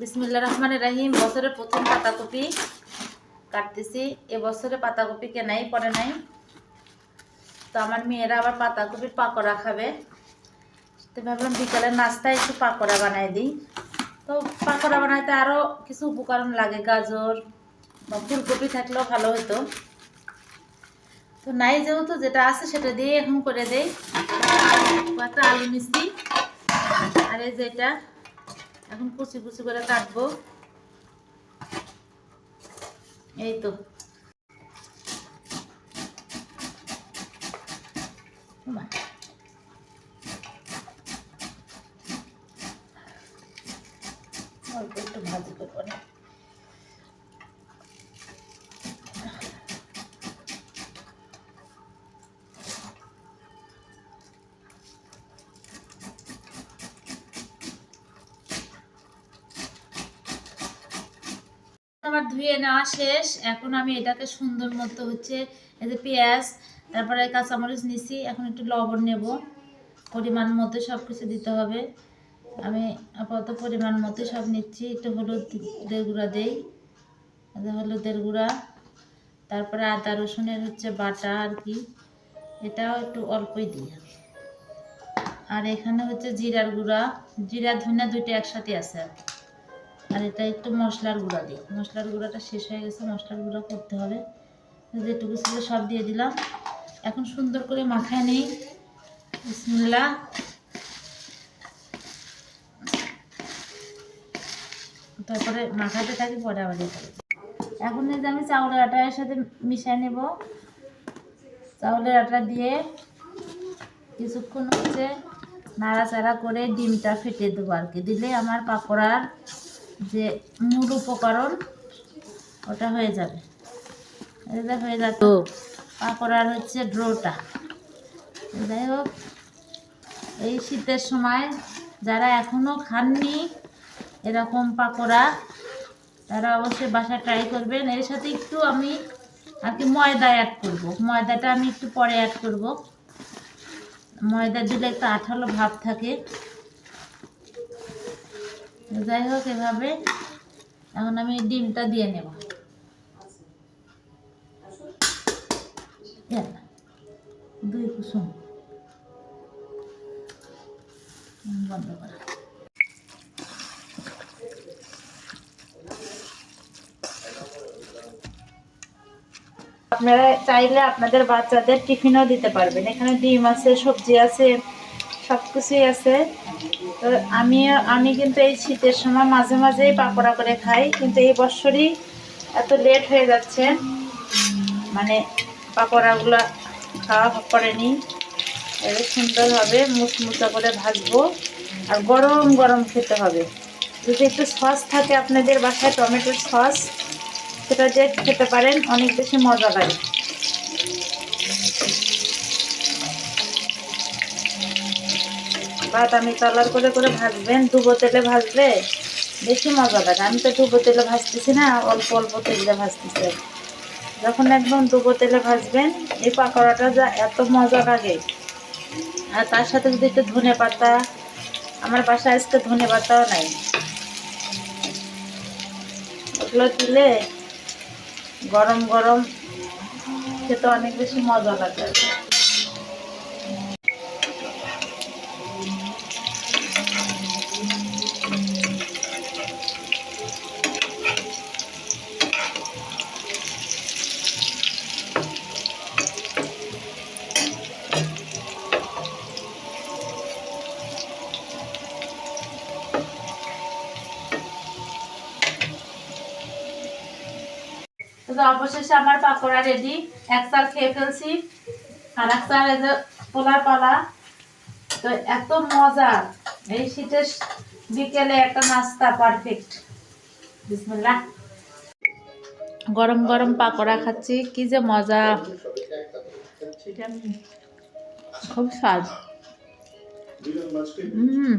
বিসমিল্লা রহমান রাহিম, বছরের প্রথম পাতাকপি কাটতেছি। এবছরে পাতাকপি কেনাই পড়ে নাই। তো আমার মেয়েরা আবার পাতাকপির পাকোড়া খাবে। তো ভাবলাম বিকালের নাস্তায় একটু পাকোড়া বানাই দিই। তো পাকোড়া বানাইতে আরও কিছু উপকরণ লাগে, গাজর বা ফুলকপি থাকলেও ভালো হতো তো নাই যেহেতু, যেটা আছে সেটা দিয়ে এখন করে দেই। একটা আলু মিষ্টি আর এই যেটা এখন কুচি কুচি করে কাটবো। এই তো। অল্প একটু ভাজি করব আমার ধুয়ে নেওয়া শেষ। এখন আমি এটাকে সুন্দর মতো হচ্ছে যে পেঁয়াজ, তারপরে কাঁচামরিচ নিছি। এখন একটু লবণ নেব। পরিমাণ মতো সব কিছু দিতে হবে। আমি আপাতত পরিমাণ মতো সব নিচ্ছি। একটু হলুদের গুঁড়া দেই। হলুদের গুঁড়া। তারপরে আদা, রসুনের হচ্ছে বাটা আর কি। এটাও একটু অল্পই দিই আর এখানে হচ্ছে জিরার গুঁড়া। জিরা, ধনিয়া দুইটা একসাথে আছে। আর কি আর এটা একটু মশলার গুঁড়া দিই। মশলার গুঁড়াটা শেষ হয়ে গেছে, মশলার গুঁড়া করতে হবে। যেটুকু ছিল, সব দিয়ে দিলাম। এখন সুন্দর করে মাখায় নেই। বিসমিল্লাহ। তারপরে মাখাতে থাকি, পরে আবার এখন যে আমি চাউলের আটার সাথে মিশিয়ে নেব। চাউলের আটা দিয়ে কিছুক্ষণ হচ্ছে নাড়াচাড়া করে ডিমটা ফেটে দেবো আর কি। দিলে আমার পাকোড়ার যে মূল উপকরণ ওটা হয়ে যাবে। এটা হয়ে যাবে পাকোড়ার হচ্ছে ড্রোটা। যাই হোক এই শীতের সময় যারা এখনও খাননি এরকম পাকোড়া তারা অবশ্যই বাসা ট্রাই করবেন। এর সাথে একটু আমি আর কি ময়দা অ্যাড করব। ময়দাটা আমি একটু পরে অ্যাড করব। ময়দা দিলে একটু আঠালো ভাব থাকে। যাই হোক, এভাবে এখন আমি ডিমটা দিয়ে নেব। দুই কুসুম। বন্ধ করা। আপনারা চাইলে আপনাদের বাচ্চাদের টিফিনও দিতে পারবেন। এখানে ডিম আছে, সবজি আছে। সব কিছুই আছে। তো আমি আমি কিন্তু এই শীতের সময় মাঝে মাঝেই পাকোড়া করে খাই, কিন্তু এই বছরই এত লেট হয়ে যাচ্ছে। মানে পাকোড়াগুলো খাওয়া পড়েনি এবার সুন্দরভাবে মুচমুচা করে ভাজবো। আর গরম গরম খেতে হবে। যদি একটু সস থাকে আপনাদের বাসায়, টমেটোর সস, সেটা যে খেতে পারেন, অনেক বেশি মজা লাগে। বাদামি কালার করে করে ভাজবেন ডুবো তেলে ভাজলে বেশি মজা লাগে। আমি তো ডুবো তেলে ভাজতেছি না, অল্প অল্প তেলে ভাজতেছি। যখন একদম ডুবো তেলে ভাজবেন, এই পাকোড়াটা যা এত মজা লাগে। আর তার সাথে যদি একটু ধনে পাতা, আমার বাসায় আজকে ধনে পাতাও নাই। ওগুলো দিলে গরম গরম খেতে অনেক বেশি মজা লাগে। তো অবশেষে আমার পাকোড়া রেডি এক চাল খেয়ে ফেলছি। আর এক চাল এই যে পোলার পালা। তো এত মজা। এই শীতের বিকেলে একটা নাস্তা পারফেক্ট বিসমিল্লাহ। গরম গরম পাকোড়া খাচ্ছি। কি যে মজা। খুব স্বাদ। হুম।